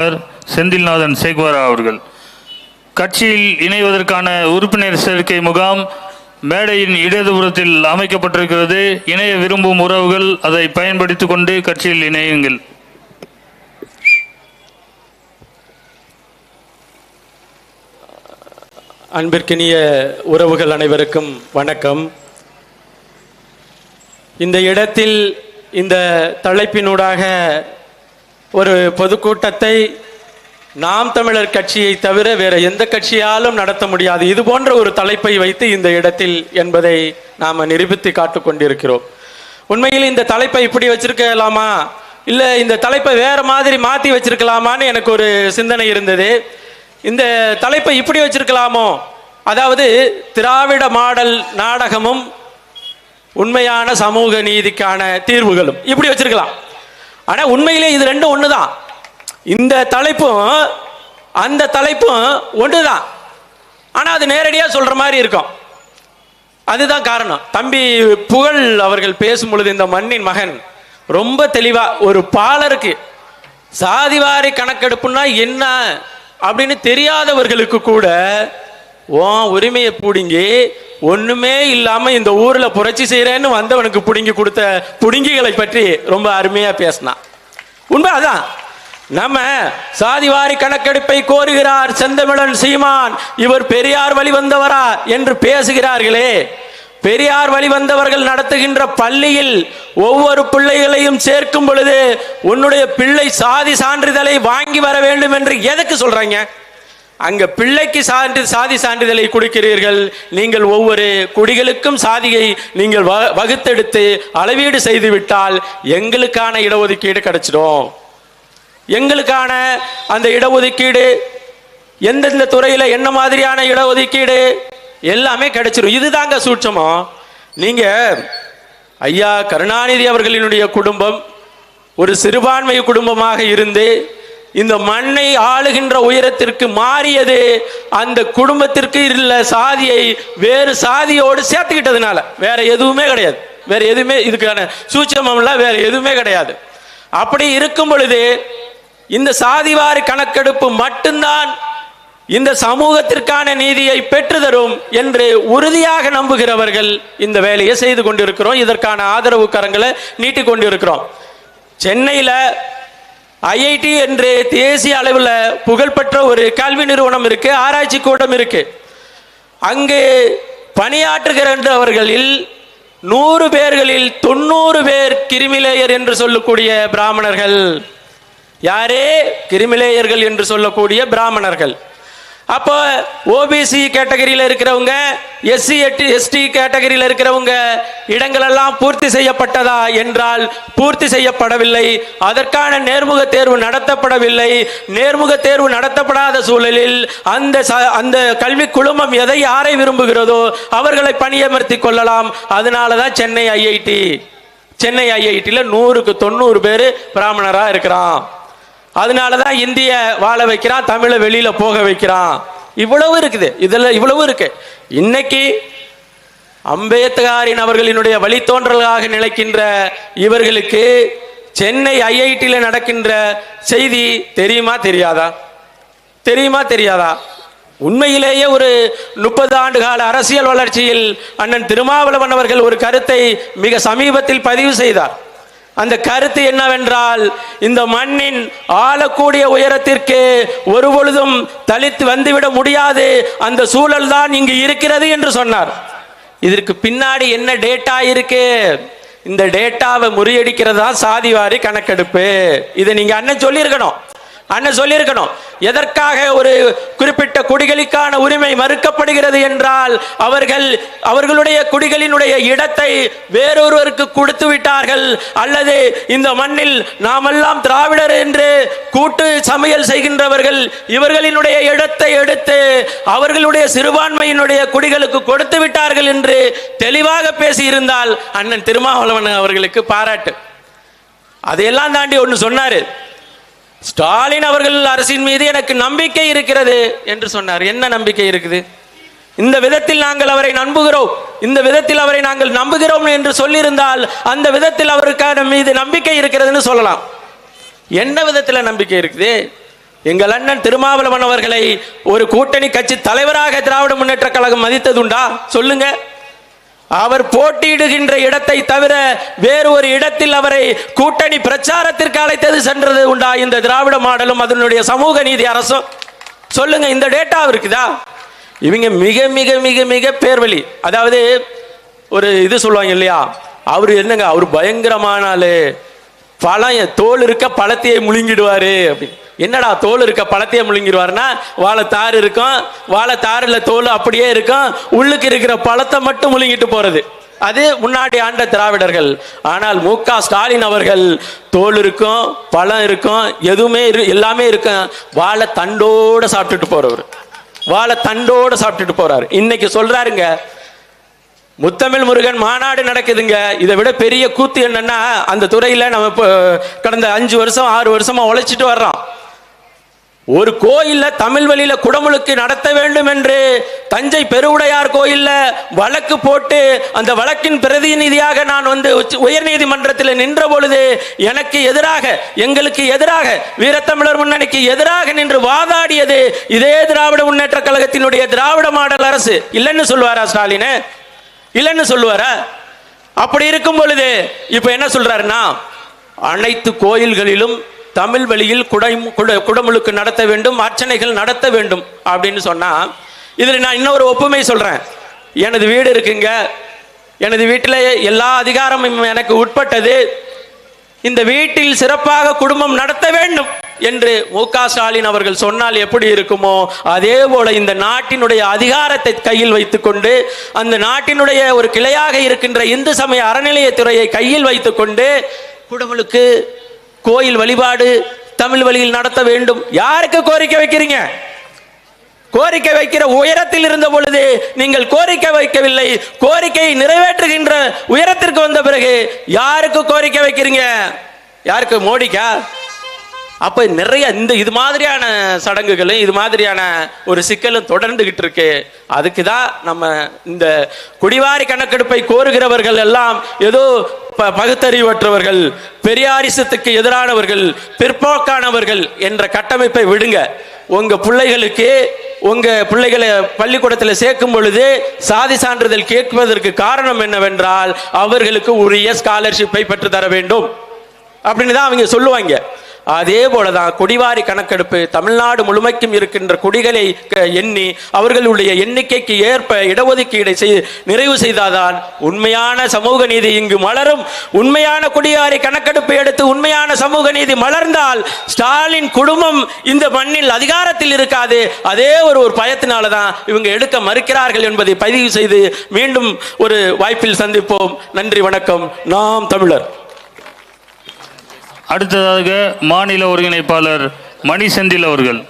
செந்தில்நாதன் சேகுவாரா அவர்கள். கட்சியில் இணைவதற்கான உறுப்பினர் சேர்க்கை முகாம் மேடையின் இடதுபுறத்தில் அமைக்கப்பட்டிருக்கிறது. இணைய விரும்பும் உறவுகள் அதை பயன்படுத்திக் கொண்டு கட்சியில் இணையுங்கள். அன்பிற்கினிய உறவுகள் அனைவருக்கும் வணக்கம். இந்த இடத்தில் இந்த தலைப்பினூடாக ஒரு பொதுக்கூட்டத்தை நாம் தமிழர் கட்சியை தவிர வேற எந்த கட்சியாலும் நடத்த முடியாது. இது போன்ற ஒரு தலைப்பை வைத்து இந்த இடத்தில் என்பதை நாம் நிரூபித்து காட்டுக்கொண்டிருக்கிறோம் உண்மையில் இந்த தலைப்பை இப்படி வச்சிருக்கலாமா? இல்லை இந்த தலைப்பை வேற மாதிரி மாற்றி வச்சிருக்கலாமான்னு எனக்கு ஒரு சிந்தனை இருந்தது. இந்த தலைப்பை இப்படி வச்சிருக்கலாமோ? அதாவது திராவிட மாடல் நாடகமும் உண்மையான சமூக நீதிக்கான தீர்வுகளும் இப்படி வச்சிருக்கலாம். ஆனா உண்மையிலே இது ரெண்டும் ஒண்ணுதான். இந்த தலைப்பும் அந்த தலைப்பும் ஒண்ணுதான். ஆனா அது நேரடியா சொல்ற மாதிரி இருக்கும். அதுதான் காரணம். தம்பி புகழ் அவர்கள் பேசும் பொழுது இந்த மண்ணின் மகன் ரொம்ப தெளிவா ஒரு பாலருக்கு சாதிவாரி கணக்கெடுப்புன்னா என்ன அப்படின்னு தெரியாதவர்களுக்கு கூட உன் உரிமையை பிடுங்கி ஒண்ணுமே இல்லாம இந்த ஊர்ல புரட்சி செய்யறேன்னு வந்தவனுக்கு பிடுங்கி கொடுத்த பிடுங்கிகளை பற்றி ரொம்ப அருமையா பேசினான் உண்மை அதான். நம்ம சாதிவாரி கணக்கெடுப்பை கோருகிறார் செந்தமிழன் சீமான். இவர் பெரியார் வழி வந்தவரா என்று பேசுகிறார்களே. பெரியார் வழி வந்தவர்கள் நடத்துகின்ற பள்ளியில் ஒவ்வொரு பிள்ளைகளையும் சேர்க்கும் பொழுது உன்னுடைய பிள்ளை சாதி சான்றிதழை வாங்கி வர வேண்டும் என்று எதுக்கு சொல்றாங்க? அங்க பிள்ளைக்கு சான்று சாதி சான்றிதழை கொடுக்கிறீர்கள். நீங்கள் ஒவ்வொரு குடிகளுக்கும் சாதியை நீங்கள் வ- வகுத்தெடுத்து அளவீடு செய்துவிட்டால் எங்களுக்கான இடஒதுக்கீடு கிடைச்சிடும். எங்களுக்கான அந்த இடஒதுக்கீடு எந்தெந்த துறையில் என்ன மாதிரியான இடஒதுக்கீடு எல்லாமே கிடைச்சிடும் இதுதாங்க சூட்சமம். நீங்க ஐயா கருணாநிதி அவர்களினுடைய குடும்பம் ஒரு சிறுபான்மை குடும்பமாக இருந்து இந்த மண்ணை ஆளுகின்ற உயரத்திற்கு மாறியது அந்த குடும்பத்திற்கு இல்ல சாதியை வேறு சாதியோடு சேர்த்துக்கிட்டதுனால. வேற எதுவுமே கிடையாது. வேற எதுவுமே இதுக்கான சூட்சமம்லாம் வேற எதுவுமே கிடையாது. அப்படி இருக்கும் பொழுது இந்த சாதிவாரி கணக்கெடுப்பு மட்டும்தான் இந்த சமூகத்திற்கான நீதியை பெற்றுதரும் என்று உறுதியாக நம்புகிறவர்கள் இந்த வேலையை செய்து கொண்டிருக்கிறோம். இதற்கான ஆதரவு கரங்களை நீட்டிக் கொண்டிருக்கிறோம். சென்னையில் ஐஐடி என்று தேசிய அளவில் புகழ்பெற்ற ஒரு கல்வி நிறுவனம் இருக்குது ஆராய்ச்சி கூடம் இருக்குது அங்கு பணியாற்றுகிறவர்களில் நூறு பேர்களில் தொண்ணூறு பேர் கிருமிலேயர் என்று சொல்லக்கூடிய பிராமணர்கள். யாரே? கிருமிலேயர்கள் என்று சொல்லக்கூடிய பிராமணர்கள். அப்போ ஓபிசி கேட்டகரியில் இருக்கிறவங்க எஸ்சி எட்டி எஸ்டி கேட்டகரியில் இருக்கிறவங்க இடங்களெல்லாம் பூர்த்தி செய்யப்பட்டதா என்றால் பூர்த்தி செய்யப்படவில்லை. அதற்கான நேர்முக தேர்வு நடத்தப்படவில்லை. நேர்முக தேர்வு நடத்தப்படாத சூழலில் அந்த ச- அந்த கல்வி குழுமம் எதை யாரை விரும்புகிறதோ அவர்களை பணியமர்த்தி கொள்ளலாம். அதனால தான் சென்னை ஐஐடி சென்னை ஐஐடியில் நூறுக்கு தொண்ணூறு பேர் பிராமணராக இருக்கிறான். அதனால தான் இந்திய வாழ வைக்கிறான் தமிழை வெளியில் போக வைக்கிறான். இவ்வளவு இருக்குது. இதில் இவ்வளவு இருக்கு. இன்னைக்கு அம்பேத்கரின் அவர்களினுடைய வழித்தோன்றலாக நிலைக்கின்ற இவர்களுக்கு சென்னை ஐஐடியில் நடக்கின்ற செய்தி தெரியுமா தெரியாதா? தெரியுமா தெரியாதா? உண்மையிலேயே ஒரு முப்பது ஆண்டு கால அரசியல் வளர்ச்சியில் அண்ணன் திருமாவளவன் அவர்கள் ஒரு கருத்தை மிக சமீபத்தில் பதிவு செய்தார். அந்த கருத்து என்னவென்றால் இந்த மண்ணின் ஆளக்கூடிய உயரத்திற்கு ஒரு பொழுதும் தலித்து வந்துவிட முடியாது. அந்த சூழல் தான் இங்கு இருக்கிறது என்று சொன்னார். இதற்கு பின்னாடி என்ன டேட்டா இருக்கு? இந்த டேட்டாவை முறியடிக்கிறது தான் சாதிவாரி கணக்கெடுப்பு. இதை நீங்க அண்ணன் சொல்லியிருக்கணும். அண்ணன் சொல்லியிருக்கணும். எதற்காக ஒரு குறிப்பிட்ட குடிகளுக்கான உரிமை மறுக்கப்படுகிறது என்றால் அவர்கள் அவர்களுடைய குடிகளினுடைய இடத்தை வேறொருவருக்கு கொடுத்து விட்டார்கள். அல்லது இந்த மண்ணில் நாமெல்லாம் திராவிடர் என்று கூட்டு சமையல் செய்கின்றவர்கள் இவர்களினுடைய இடத்தை எடுத்து அவர்களுடைய சிறுபான்மையினுடைய குடிகளுக்கு கொடுத்து விட்டார்கள் என்று தெளிவாக பேசியிருந்தால் அண்ணன் திருமாவளவன் அவர்களுக்கு பாராட்டு. அதையெல்லாம் தாண்டி ஒன்று சொன்னார். ஸ்டாலின் அவர்கள் அரசின் மீது எனக்கு நம்பிக்கை இருக்கிறது என்று சொன்னார். என்ன நம்பிக்கை இருக்குது? இந்த விதத்தில் நாங்கள் அவரை நம்புகிறோம். இந்த விதத்தில் அவரை நாங்கள் நம்புகிறோம் என்று சொல்லியிருந்தால் அந்த விதத்தில் அவருக்கான மீது நம்பிக்கை இருக்கிறதுன்னு சொல்லலாம். என்ன விதத்தில் நம்பிக்கை இருக்குது? எங்கள் அண்ணன் திருமாவளவன் அவர்களை ஒரு கூட்டணி கட்சி தலைவராக திராவிட முன்னேற்ற கழகம் மதித்ததுண்டா? சொல்லுங்க. அவர் போட்டியிடுகின்ற இடத்தை தவிர வேறு ஒரு இடத்தில் அவரை கூட்டணி பிரச்சாரத்திற்கு அழைத்தது சென்றது உண்டா? இந்த திராவிட மாடலும் அதனுடைய சமூக நீதி அரசும். சொல்லுங்க இந்த டேட்டா இருக்குதா? இவங்க மிக மிக மிக மிக பேர்வழி. அதாவது ஒரு இது சொல்லுவாங்க இல்லையா? அவர் என்னங்க அவர் பயங்கரமான ஆளு. பழம் தோல் இருக்க பழத்தையே முழுங்கிடுவாரு அப்படின்னு. என்னடா தோல் இருக்க பழத்தையே முழுங்கிடுவாருன்னா தாறு இருக்கும். வாழை தாரில் தோல் அப்படியே இருக்கும். உள்ளுக்கு இருக்கிற பழத்தை மட்டும் முழுங்கிட்டு போகிறது அது முன்னாடி ஆண்ட திராவிடர்கள். ஆனால் மு க ஸ்டாலின் அவர்கள் தோல் இருக்கும் பழம் இருக்கும் எதுவுமே இரு எல்லாமே இருக்கும். வாழை தண்டோடு சாப்பிட்டுட்டு போகிறவர் வாழை தண்டோடு சாப்பிட்டுட்டு போறாரு. இன்னைக்கு சொல்றாருங்க முத்தமிழ் முருகன் மாநாடு நடக்குதுங்க. இதை விட பெரிய கூத்து என்னன்னா அந்த துறையில நம்ம இப்போ கடந்த அஞ்சு வருஷம் ஆறு வருஷமா உழைச்சிட்டு வர்றோம். ஒரு கோயில்ல தமிழ் வழியில குடமுழுக்கு நடத்த வேண்டும் என்று தஞ்சை பெருவுடையார் கோயில்ல வழக்கு போட்டு அந்த வழக்கின் பிரதிநிதியாக நான் வந்து உயர் உயர்நீதிமன்றத்தில் நின்ற பொழுது எனக்கு எதிராக எங்களுக்கு எதிராக வீரத்தமிழர் முன்னணிக்கு எதிராக நின்று வாதாடியது இதே திராவிட முன்னேற்ற கழகத்தினுடைய திராவிட மாடல் அரசு. இல்லைன்னு சொல்லுவாரா ஸ்டாலின்? இல்லைன்னு சொல்லுவாரா? அப்படி இருக்கும் பொழுது இப்ப என்ன சொல்றாருன்னா அனைத்து கோயில்களிலும் தமிழ் வழியில் குடை குட குடமுழுக்கு நடத்த வேண்டும் அர்ச்சனைகள் நடத்த வேண்டும் அப்படின்னு சொன்னால் இதில் நான் இன்னொரு ஒப்புமை சொல்கிறேன் எனது வீடு இருக்குங்க. எனது வீட்டில் எல்லா அதிகாரமும் எனக்கு உட்பட்டது. இந்த வீட்டில் சிறப்பாக குடும்பம் நடத்த வேண்டும் என்று மு ஸ்டாலின் அவர்கள் சொன்னால் எப்படி இருக்குமோ அதே போல இந்த நாட்டினுடைய அதிகாரத்தை கையில் வைத்துக்கொண்டு அந்த நாட்டினுடைய ஒரு கிளையாக இருக்கின்ற இந்து சமய அறநிலையத்துறையை கையில் வைத்துக்கொண்டு குடமுழுக்கு கோயில் வழிபாடு தமிழ் வழியில் நடத்த வேண்டும். யாருக்கு கோரிக்கை வைக்கிறீங்க? கோரிக்கை வைக்கிற உயரத்தில் இருந்த பொழுது நீங்கள் கோரிக்கை வைக்கவில்லை. கோரிக்கையை நிறைவேற்றுகின்ற உயரத்திற்கு வந்த பிறகு யாருக்கு கோரிக்கை வைக்கிறீங்க? யாருக்கு? மோடிக்கா? அப்ப நிறைய இந்த இது மாதிரியான சடங்குகளும் இது மாதிரியான ஒரு சிக்கலும் தொடர்ந்துகிட்டு இருக்கு. அதுக்கு தான் நம்ம இந்த குடிவாரி கணக்கெடுப்பை கோருகிறவர்கள் எல்லாம் ஏதோ பகுத்தறிவற்றவர்கள் பெரியாரிசத்துக்கு எதிரானவர்கள் பிற்போக்கானவர்கள் என்ற கட்டமைப்பை விடுங்க. உங்க பிள்ளைகளுக்கு உங்க பிள்ளைகளை பள்ளிக்கூடத்தில் சேர்க்கும் பொழுது சாதி சான்றிதழ் கேட்பதற்கு காரணம் என்னவென்றால் அவர்களுக்கு உரிய ஸ்காலர்ஷிப்பை பெற்று தர வேண்டும். அப்படின்னு தான் அவங்க சொல்லுவாங்க. அதே போலதான் குடிவாரி கணக்கெடுப்பு தமிழ்நாடு முழுமைக்கும் இருக்கின்ற குடிகளை க- எண்ணி அவர்களுடைய எண்ணிக்கைக்கு ஏற்ப இடஒதுக்கீடை செய் நிறைவு செய்தாதான் உண்மையான சமூக நீதி இங்கு மலரும். உண்மையான குடிவாரி கணக்கெடுப்பு எடுத்து உண்மையான சமூக நீதி மலர்ந்தால் ஸ்டாலின் குடும்பம் இந்த மண்ணில் அதிகாரத்தில் இருக்காது. அதே ஒரு ஒரு பயத்தினால தான் இவங்க எடுக்க மறுக்கிறார்கள் என்பதை பதிவு செய்து மீண்டும் ஒரு வாய்ப்பில் சந்திப்போம். நன்றி வணக்கம். நாம் தமிழர். அடுத்ததாக மாநில ஒருங்கிணைப்பாளர் மணி செந்தில் அவர்கள்.